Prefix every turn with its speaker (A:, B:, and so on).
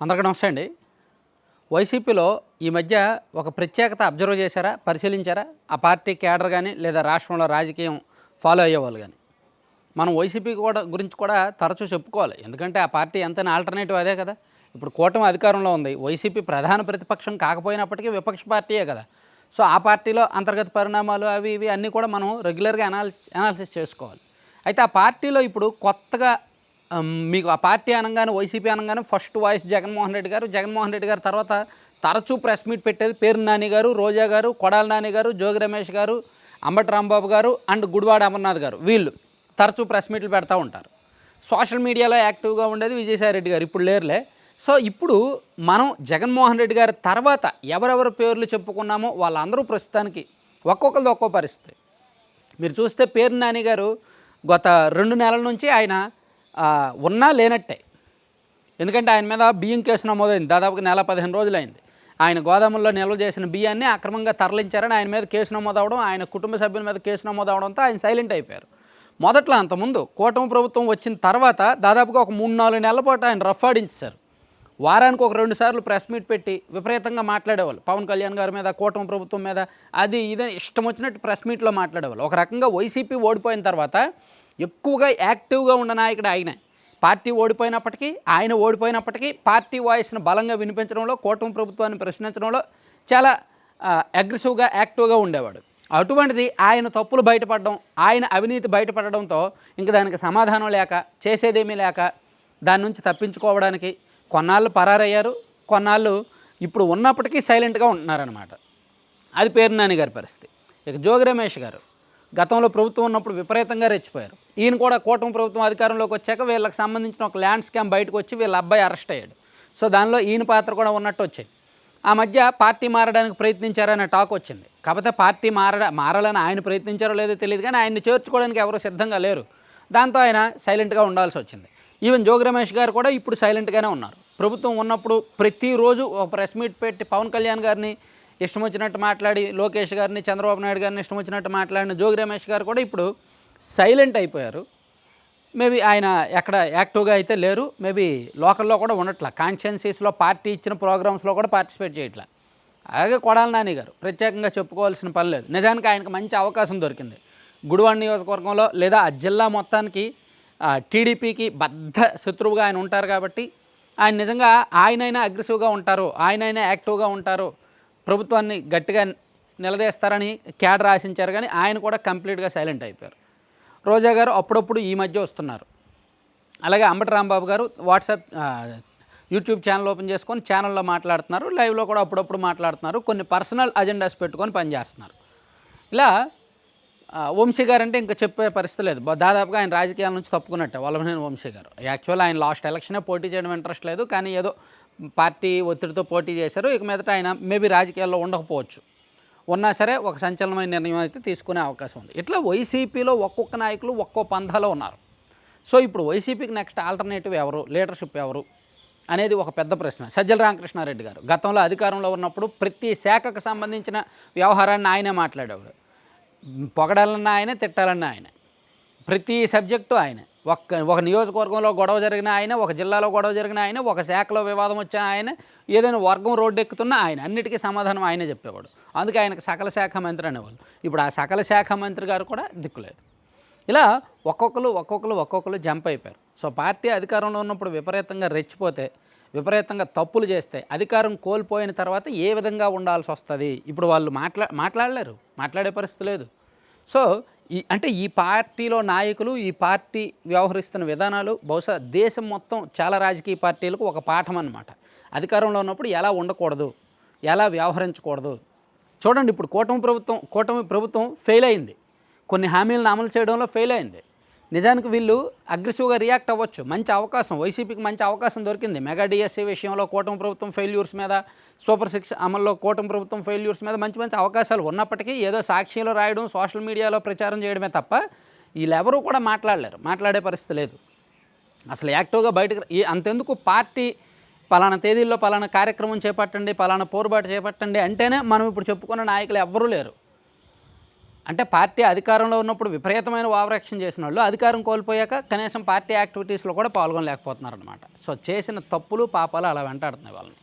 A: అందరికీ నమస్తే అండి. వైసీపీలో ఈ మధ్య ఒక ప్రత్యేకత అబ్జర్వ్ చేశారా? పరిశీలించారా? ఆ పార్టీ కేడర్ కానీ లేదా రాష్ట్రంలో రాజకీయం ఫాలో అయ్యేవాళ్ళు కానీ మనం వైసీపీ కూడా గురించి కూడా తరచూ చెప్పుకోవాలి. ఎందుకంటే ఆ పార్టీ ఎంతైనా ఆల్టర్నేటివ్ అదే కదా. ఇప్పుడు కూటమి అధికారంలో ఉంది. వైసీపీ ప్రధాన ప్రతిపక్షం కాకపోయినప్పటికీ విపక్ష పార్టీయే కదా. సో ఆ పార్టీలో అంతర్గత పరిణామాలు అవి ఇవి అన్నీ కూడా మనం రెగ్యులర్గా అనాలి అనాలిసిస్ చేసుకోవాలి. అయితే ఆ పార్టీలో ఇప్పుడు కొత్తగా మీకు ఆ పార్టీ అనగానే వైసీపీ అనగానే ఫస్ట్ వాయిస్ జగన్మోహన్ రెడ్డి గారు. జగన్మోహన్ రెడ్డి గారు తర్వాత తరచూ ప్రెస్ మీట్ పెట్టేది పేరు నాని గారు రోజా గారు కొడాల నాని గారు జోగి రమేష్ గారు అంబటి రాంబాబు గారు అండ్ గుడివాడ అమర్నాథ్ గారు. వీళ్ళు తరచూ ప్రెస్ మీట్లు పెడతా ఉంటారు. సోషల్ మీడియాలో యాక్టివ్గా ఉండేది విజయసాయి రెడ్డి గారు. ఇప్పుడు లేరులే. సో ఇప్పుడు మనం జగన్మోహన్ రెడ్డి గారి తర్వాత ఎవరెవరి పేర్లు చెప్పుకున్నామో వాళ్ళందరూ ప్రస్తుతానికి ఒక్కొక్కరిది ఒక్కో పరిస్థితి. మీరు చూస్తే పేరు నాని గారు గత రెండు నెలల నుంచి ఆయన ఉన్నా లేనట్టే. ఎందుకంటే ఆయన మీద బియ్యం కేసు నమోదైంది. దాదాపుగా నెల పదిహేను రోజులైంది. ఆయన గోదాముల్లో నిల్వ చేసిన బియ్యాన్ని అక్రమంగా తరలించారని ఆయన మీద కేసు నమోదవడం ఆయన కుటుంబ సభ్యుల మీద కేసు నమోదవడంతో ఆయన సైలెంట్ అయిపోయారు. మొదట్లో అంతకుముందు కూటమి ప్రభుత్వం వచ్చిన తర్వాత దాదాపుగా ఒక మూడు నాలుగు నెలల పాటు ఆయన రఫ్ ఆడించారు వారానికి ఒక రెండు సార్లు ప్రెస్ మీట్ పెట్టి విపరీతంగా మాట్లాడేవాళ్ళు. పవన్ కళ్యాణ్ గారి మీద కూటమి ప్రభుత్వం మీద అది ఇదే ఇష్టం వచ్చినట్టు ప్రెస్ మీట్లో మాట్లాడేవాళ్ళు. ఒక రకంగా వైసీపీ ఓడిపోయిన తర్వాత ఎక్కువగా యాక్టివ్గా ఉన్న నాయకుడు ఆయనే. పార్టీ ఓడిపోయినప్పటికీ ఆయన ఓడిపోయినప్పటికీ పార్టీ వాయిస్ను బలంగా వినిపించడంలో కూటమి ప్రభుత్వాన్ని ప్రశ్నించడంలో చాలా అగ్రెసివ్గా యాక్టివ్గా ఉండేవాడు. అటువంటిది ఆయన తప్పులు బయటపడడం ఆయన అవినీతి బయటపడడంతో ఇంక దానికి సమాధానం లేక చేసేదేమీ లేక దాని నుంచి తప్పించుకోవడానికి కొన్నాళ్ళు పరారయ్యారు. కొన్నాళ్ళు ఇప్పుడు ఉన్నప్పటికీ సైలెంట్గా ఉంటున్నారనమాట అది పేరు నాని గారి పరిస్థితి. ఇక జోగి రమేష్ గారు. గతంలో ప్రభుత్వం ఉన్నప్పుడు విపరీతంగా రెచ్చిపోయారు. ఈయన కూడా కూటమి ప్రభుత్వం అధికారంలోకి వచ్చాక వీళ్ళకి సంబంధించిన ఒక ల్యాండ్ స్కామ్ బయటకు వచ్చి వీళ్ళ అబ్బాయి అరెస్ట్ అయ్యాడు. సో దానిలో ఈయన పాత్ర కూడా ఉన్నట్టు వచ్చాయి. ఆ మధ్య పార్టీ మారడానికి ప్రయత్నించారనే టాక్ వచ్చింది. కాకపోతే పార్టీ మార మారాలని ఆయన ప్రయత్నించారో లేదో తెలియదు కానీ ఆయన్ని చేర్చుకోవడానికి ఎవరు సిద్ధంగా లేరు. దాంతో ఆయన సైలెంట్గా ఉండాల్సి వచ్చింది. ఈవెన్ జోగి రమేష్ గారు కూడా ఇప్పుడు సైలెంట్గానే ఉన్నారు. ప్రభుత్వం ఉన్నప్పుడు ప్రతిరోజు ఒక ప్రెస్ మీట్ పెట్టి పవన్ కళ్యాణ్ గారిని ఇష్టం వచ్చినట్టు మాట్లాడి లోకేష్ గారిని చంద్రబాబు నాయుడు గారిని ఇష్టం వచ్చినట్టు మాట్లాడిన జోగి రమేష్ గారు కూడా ఇప్పుడు సైలెంట్ అయిపోయారు. మేబీ ఆయన ఎక్కడ యాక్టివ్గా అయితే లేరు. మేబీ లోకల్లో కూడా ఉండట్లా. కాన్షియన్సీస్లో పార్టీ ఇచ్చిన ప్రోగ్రామ్స్లో కూడా పార్టిసిపేట్ చేయట్లా. అలాగే కొడాల నాని గారు ప్రత్యేకంగా చెప్పుకోవాల్సిన పని లేదు. నిజానికి ఆయనకు మంచి అవకాశం దొరికింది. గుడివాడ నియోజకవర్గంలో లేదా ఆ జిల్లా మొత్తానికి టీడీపీకి బద్ధ శత్రువుగా ఆయన ఉంటారు కాబట్టి ఆయన నిజంగా ఆయనైనా అగ్రెసివ్గా ఉంటారు. ఆయనైనా యాక్టివ్గా ఉంటారు. ప్రభుత్వాన్ని గట్టిగా నిలదీస్తారని క్యాడర్ ఆశించారు కానీ ఆయన కూడా కంప్లీట్గా సైలెంట్ అయిపోయారు. రోజా గారు అప్పుడప్పుడు ఈ మధ్య వస్తున్నారు. అలాగే అంబటి రాంబాబు గారు వాట్సాప్ యూట్యూబ్ ఛానల్ ఓపెన్ చేసుకొని ఛానల్లో మాట్లాడుతున్నారు లైవ్లో కూడా అప్పుడప్పుడు మాట్లాడుతున్నారు కొన్ని పర్సనల్ అజెండాస్ పెట్టుకొని పనిచేస్తున్నారు. ఇలా వంశీ గారు అంటే ఇంకా చెప్పే పరిస్థితి లేదు. దాదాపుగా ఆయన రాజకీయాల నుంచి తప్పుకున్నట్టే వల్లభనేని వంశీ గారు. యాక్చువల్ ఆయన లాస్ట్ ఎలక్షనే పోటీ చేయడం ఇంట్రెస్ట్ లేదు కానీ ఏదో పార్టీ ఒత్తిడితో పోటీ చేశారు. ఇక మీదట ఆయన మేబీ రాజకీయాల్లో ఉండకపోవచ్చు. ఉన్నా సరే ఒక సంచలనమైన నిర్ణయం అయితే తీసుకునే అవకాశం ఉంది. ఇట్లా వైసీపీలో ఒక్కొక్క నాయకులు ఒక్కో పంథాలో ఉన్నారు. సో ఇప్పుడు వైసీపీకి నెక్స్ట్ ఆల్టర్నేటివ్ ఎవరు? లీడర్షిప్ ఎవరు? అనేది ఒక పెద్ద ప్రశ్న. సజ్జల రామకృష్ణారెడ్డి గారు. గతంలో అధికారంలో ఉన్నప్పుడు ప్రతి శాఖకు సంబంధించిన వ్యవహారాన్ని ఆయనే మాట్లాడేవాడు. పొగడాలన్నా ఆయనే తిట్టాలన్నా ఆయనే. ప్రతి సబ్జెక్టు ఆయనే. ఒక్క ఒక నియోజకవర్గంలో గొడవ జరిగిన ఆయన ఒక జిల్లాలో గొడవ జరిగిన ఆయన ఒక శాఖలో వివాదం వచ్చిన ఆయన ఏదైనా వర్గం రోడ్డు ఎక్కుతున్న ఆయన అన్నిటికీ సమాధానం ఆయనే చెప్పేవాడు. అందుకే ఆయనకు సకల శాఖ మంత్రి అనేవాళ్ళు. ఇప్పుడు ఆ సకల శాఖ మంత్రి గారు కూడా దిక్కులేదు ఇలా ఒక్కొక్కరు ఒక్కొక్కరు ఒక్కొక్కరు జంప్ అయిపోయారు. సో పార్టీ అధికారంలో ఉన్నప్పుడు విపరీతంగా రెచ్చిపోతే విపరీతంగా తప్పులు చేస్తే అధికారం కోల్పోయిన తర్వాత ఏ విధంగా ఉండాల్సి వస్తుంది ఇప్పుడు వాళ్ళు మాట్లా మాట్లాడలేరు. మాట్లాడే పరిస్థితి లేదు. సో ఈ అంటే ఈ పార్టీలో నాయకులు ఈ పార్టీ వ్యవహరిస్తున్న విధానాలు బహుశా దేశం మొత్తం చాలా రాజకీయ పార్టీలకు ఒక పాఠం అన్నమాట. అధికారంలో ఉన్నప్పుడు ఎలా ఉండకూడదు ఎలా వ్యవహరించకూడదు. చూడండి ఇప్పుడు కూటమి ప్రభుత్వం కూటమి ప్రభుత్వం ఫెయిల్ అయింది. కొన్ని హామీలను అమలు చేయడంలో ఫెయిల్ అయింది. నిజానికి వీళ్ళు అగ్రెసివ్గా రియాక్ట్ అవ్వచ్చు. మంచి అవకాశం. వైసీపీకి మంచి అవకాశం దొరికింది. మెగా డిఎస్సీ విషయంలో కూటమి ప్రభుత్వం ఫెయిల్యూర్స్ మీద సూపర్ సిక్స్ అమల్లో కూటమి ప్రభుత్వం ఫెయిల్యూర్స్ మీద మంచి మంచి అవకాశాలు ఉన్నప్పటికీ ఏదో సాక్షిలో రాయడం సోషల్ మీడియాలో ప్రచారం చేయడమే తప్ప వీళ్ళెవరూ కూడా మాట్లాడలేరు. మాట్లాడే పరిస్థితి లేదు. అసలు యాక్టివ్గా బయటకు అంతెందుకు పార్టీ పలానా తేదీల్లో పలానా కార్యక్రమం చేపట్టండి పలానా పోరుబాటు చేపట్టండి అంటేనే మనం ఇప్పుడు చెప్పుకున్న నాయకులు ఎవ్వరూ లేరు. అంటే పార్టీ అధికారంలో ఉన్నప్పుడు విపరీతమైన ఓవరాక్షన్ చేసిన వాళ్ళు అధికారం కోల్పోయాక కనీసం పార్టీ యాక్టివిటీస్లో కూడా పాల్గొనలేకపోతున్నారు అనమాట సో చేసిన తప్పులు పాపాలు అలా వెంటాడుతున్నాయి వాళ్ళని.